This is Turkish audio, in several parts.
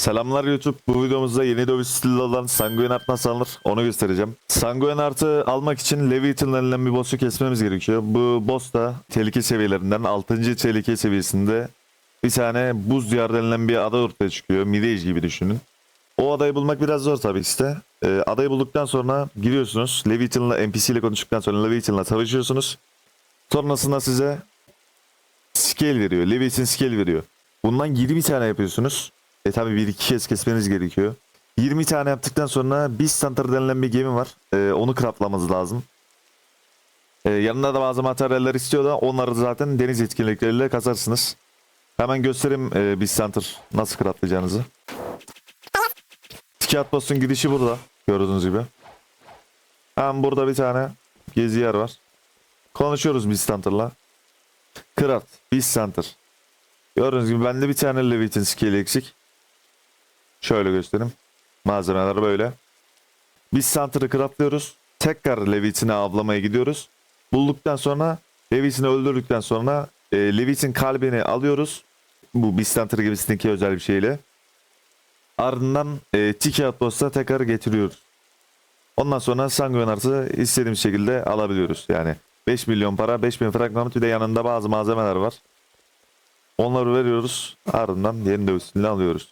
Selamlar YouTube. Bu videomuzda yeni dövüş stili olan Sanguine nasıl alınır onu göstereceğim. Sanguine almak için Leviathan denilen bir boss'u kesmemiz gerekiyor. Bu boss da tehlike seviyelerinden 6. tehlike seviyesinde bir tane buz diyar denilen bir ada ortaya çıkıyor. Mirage gibi düşünün. O adayı bulmak biraz zor tabii işte. Ee, adayı bulduktan sonra giriyorsunuz. Leviathan'la NPC ile konuştuktan sonra Leviathan'la savaşıyorsunuz. Sonrasında size scale veriyor. Leviathan scale veriyor. Bundan 20 tane yapıyorsunuz. E tabi bir iki kez kesmeniz gerekiyor. 20 tane yaptıktan sonra Beast Hunter denilen bir gemi var. E, onu craftlamanız lazım. E, yanında da bazı materyaller istiyor da onları zaten deniz etkinlikleriyle kazarsınız. Hemen göstereyim e, Beast Hunter nasıl craftlayacağınızı. Tiki Atmos'un girişi burada. Gördüğünüz gibi. Hemen burada bir tane gezi yer var. Konuşuyoruz Beast Hunter'la. Craft, Beast Hunter. Gördüğünüz gibi bende bir tane Leviathan scale eksik. Şöyle göstereyim. Malzemeler böyle. Biz Hunter'ı craftlıyoruz. Tekrar Leviathan'ı avlamaya gidiyoruz. Bulduktan sonra Leviathan'ı öldürdükten sonra e, Leviathan kalbini alıyoruz. Bu Beast Hunter gibisindeki özel bir şeyle. Ardından e, Tiki Atmos'a tekrar getiriyoruz. Ondan sonra Sanguine Art'ı istediğimiz şekilde alabiliyoruz. Yani 5 milyon para, 5000 fragment bir de yanında bazı malzemeler var. Onları veriyoruz. Ardından yeni dövüş stilini alıyoruz.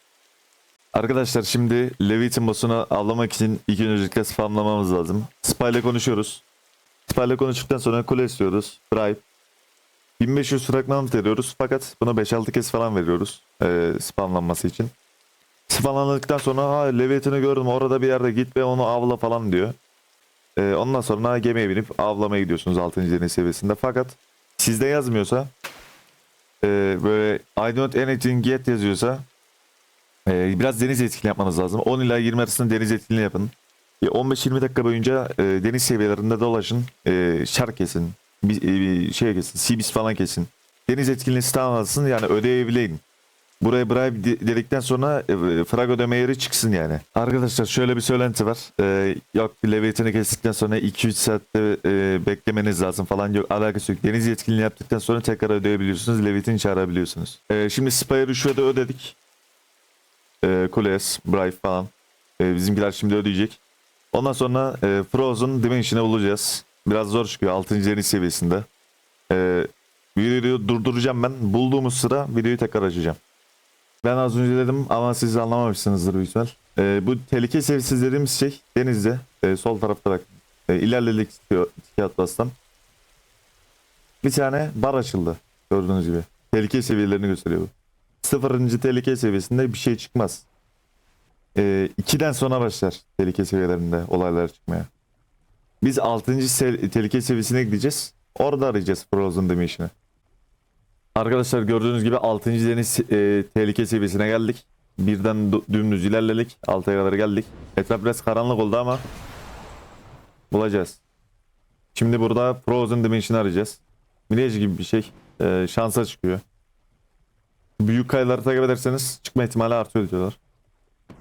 Arkadaşlar şimdi Leviathan boss'unu avlamak için ilk öncelikle spamlamamız lazım. Spy ile konuşuyoruz. Spy ile konuştuktan sonra kule istiyoruz. Bribe. 1500 fragment veriyoruz fakat bunu 5-6 kez falan veriyoruz. E, spamlanması için. Spamlandıktan sonra ha Leviathan'ı gördüm orada bir yerde git ve onu avla falan diyor. E, ondan sonra gemiye binip avlamaya gidiyorsunuz 6. deniz seviyesinde. Fakat sizde yazmıyorsa e, böyle I don't anything yet yazıyorsa e, biraz deniz etkinliği yapmanız lazım. 10 ila 20 arasında deniz etkinliği yapın. E, 15-20 dakika boyunca e, deniz seviyelerinde dolaşın. E, şark kesin. Bir, e, bir şey kesin. Sibis falan kesin. Deniz etkinliği tamamlasın yani ödeyebileyim. Buraya bribe de- dedikten sonra e, frag ödeme yeri çıksın yani. Arkadaşlar şöyle bir söylenti var. E, yok Leviathan'ı kestikten sonra 2-3 saatte e, beklemeniz lazım falan yok. Alakası yok. Deniz etkinliği yaptıktan sonra tekrar ödeyebiliyorsunuz. Leviathan'ı çağırabiliyorsunuz. E, şimdi Spy'e rüşvete ödedik. E, Kules, Bribe falan. E, bizimkiler şimdi ödeyecek. Ondan sonra e, Frozen Dimension'ı bulacağız. Biraz zor çıkıyor 6. deniz seviyesinde. E, videoyu durduracağım ben. Bulduğumuz sıra videoyu tekrar açacağım. Ben az önce dedim ama siz anlamamışsınızdır büyük ihtimal. Ee, bu tehlike seviyesi dediğimiz şey denizde e, sol tarafta bak e, ilerledik atlastan. Bir tane bar açıldı gördüğünüz gibi. Tehlike seviyelerini gösteriyor bu. Sıfırıncı tehlike seviyesinde bir şey çıkmaz. E, ikiden sonra başlar tehlike seviyelerinde olaylar çıkmaya. Biz 6. se- tehlike seviyesine gideceğiz. Orada arayacağız Frozen Dimension'ı. Arkadaşlar gördüğünüz gibi 6. deniz e, tehlike seviyesine geldik. Birden dü- dümdüz ilerledik. 6'ya kadar geldik. Etraf biraz karanlık oldu ama bulacağız. Şimdi burada Frozen Dimension arayacağız. Mirage gibi bir şey. E, şansa çıkıyor. Büyük kayaları takip ederseniz çıkma ihtimali artıyor diyorlar.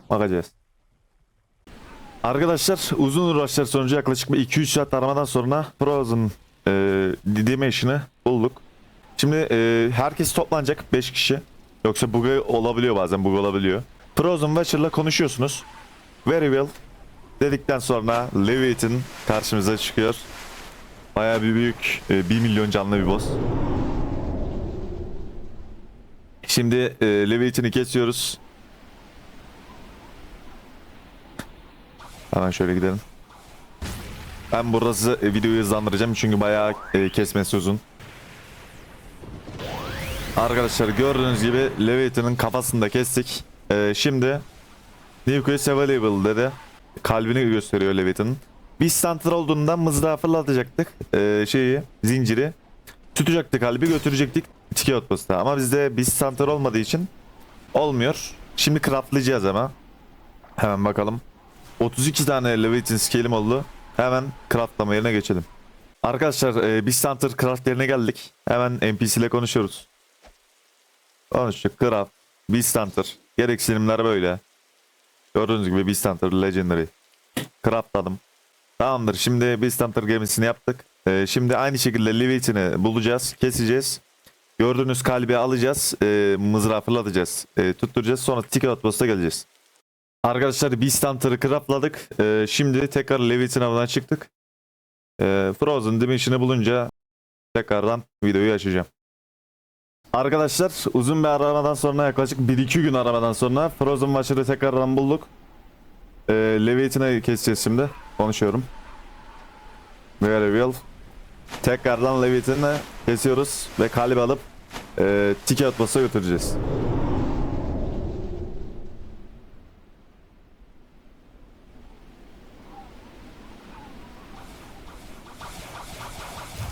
Bakacağız. Arkadaşlar uzun uğraşlar sonucu yaklaşık bir 2-3 saat aramadan sonra Frozen e, Dimension'ı bulduk. Şimdi e, herkes toplanacak 5 kişi. Yoksa bug olabiliyor bazen bug olabiliyor. Frozen Watcher'la konuşuyorsunuz. Very well. Dedikten sonra Leviathan karşımıza çıkıyor. Bayağı bir büyük e, 1 milyon canlı bir boss. Şimdi e, Leviathan'ı kesiyoruz. Hemen şöyle gidelim. Ben burada size e, videoyu hızlandıracağım çünkü bayağı e, kesmesi uzun. Arkadaşlar gördüğünüz gibi Leviathan'ın kafasını da kestik. Ee, şimdi Quest Available dedi. Kalbini gösteriyor Leviathan'ın. Biz center olduğunda mızrağı fırlatacaktık. Ee, şeyi, zinciri. Tutacaktı kalbi götürecektik tiki outpost'a. Ama bizde biz center olmadığı için olmuyor. Şimdi craftlayacağız ama. Hemen bakalım. 32 tane Leviathan scale'im oldu. Hemen craftlama yerine geçelim. Arkadaşlar e, biz center craft yerine geldik. Hemen NPC ile konuşuyoruz. Konuştuk. Craft, Beast Hunter. Gereksinimler böyle. Gördüğünüz gibi Beast Hunter Legendary. Craftladım. Tamamdır. Şimdi Beast Hunter gemisini yaptık. Ee, şimdi aynı şekilde Leviathan'ı bulacağız. Keseceğiz. Gördüğünüz kalbi alacağız. E, mızrağı fırlatacağız. E, tutturacağız. Sonra ticket outpost'a geleceğiz. Arkadaşlar Beast Hunter'ı craftladık. E, şimdi tekrar Leviathan avından çıktık. E, Frozen Dimension'ı bulunca tekrardan videoyu açacağım. Arkadaşlar uzun bir aramadan sonra yaklaşık 1-2 gün aramadan sonra Frozen Watcher'ı tekrardan bulduk. E, Leviathan'ı keseceğiz şimdi. Konuşuyorum. Very well. Tekrardan Leviathan'ı kesiyoruz ve kalbi alıp e, ticket outpost'a götüreceğiz.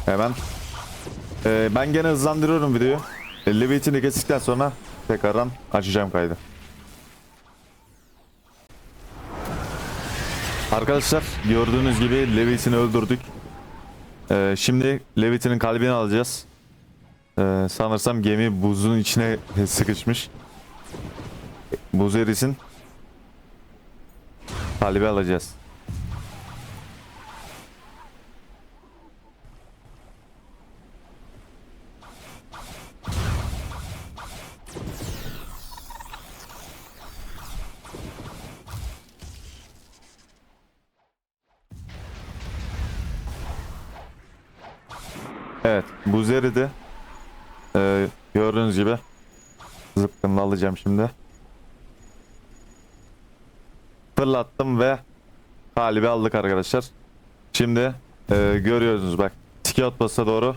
Hemen. Ee, ben gene hızlandırıyorum videoyu. E, Leviathan'ı kestikten sonra tekrardan açacağım kaydı. Arkadaşlar gördüğünüz gibi Leviathan'ı öldürdük. Ee, şimdi Leviathan'ın kalbini alacağız. Ee, sanırsam gemi buzun içine sıkışmış. Buz erisin. Kalbi alacağız. Evet, buz eridi. Ee, gördüğünüz gibi zıpkınla alacağım şimdi. Fırlattım ve kalbi aldık arkadaşlar. Şimdi e, görüyorsunuz bak. Tiki Outpost'a doğru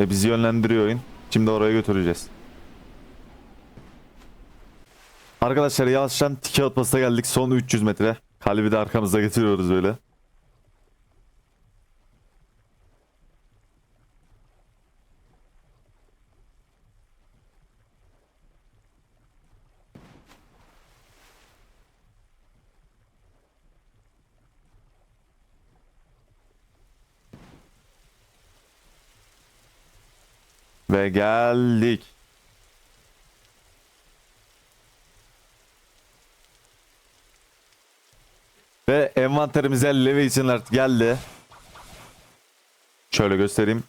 e, bizi yönlendiriyor oyun. Şimdi oraya götüreceğiz. Arkadaşlar yavaştan Tiki Outpost'a geldik. Son 300 metre. Kalbi de arkamızda getiriyoruz böyle. Ve geldik. Ve envanterimize Leviathan geldi. Şöyle göstereyim.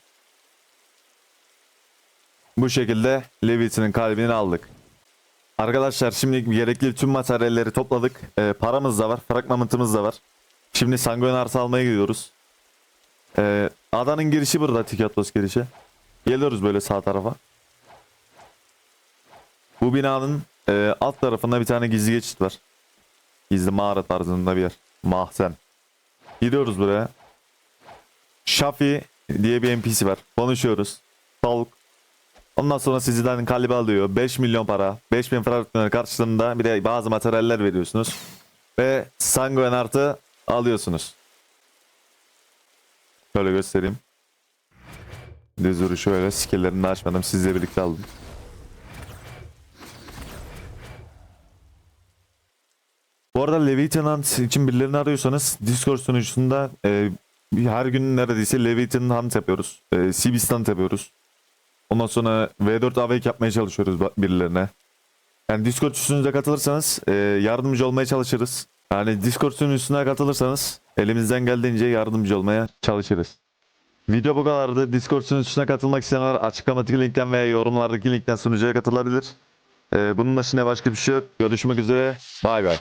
Bu şekilde Leviathan'ın kalbini aldık. Arkadaşlar şimdi gerekli tüm materyalleri topladık. Ee, paramız da var, fragmentımız da var. Şimdi sanguin arsa almaya gidiyoruz. Ee, adanın girişi burada, Tikatlos girişi. Geliyoruz böyle sağ tarafa. Bu binanın e, alt tarafında bir tane gizli geçit var. Gizli mağara tarzında bir yer. Mahzen. Gidiyoruz buraya. Shafi diye bir NPC var. Konuşuyoruz. Talk. Ondan sonra sizden kalbi alıyor. 5 milyon para. 5000 fragmanı karşılığında bir de bazı materyaller veriyorsunuz. Ve sanguin artı alıyorsunuz. Şöyle göstereyim. Düzürü şöyle skilllerini açmadım. Sizle birlikte aldım. Bu arada Leviathan için birilerini arıyorsanız Discord sunucusunda e, her gün neredeyse Leviathan Hunt yapıyoruz. E, Hunt yapıyoruz. Ondan sonra V4 Awake yapmaya çalışıyoruz birilerine. Yani Discord sunucusuna katılırsanız e, yardımcı olmaya çalışırız. Yani Discord sunucusuna katılırsanız elimizden geldiğince yardımcı olmaya çalışırız. Video bu kadardı. Discord sunucusuna katılmak isteyenler açıklamadaki linkten veya yorumlardaki linkten sunucuya katılabilir. Ee, bunun dışında başka bir şey yok. Görüşmek üzere. Bay bay.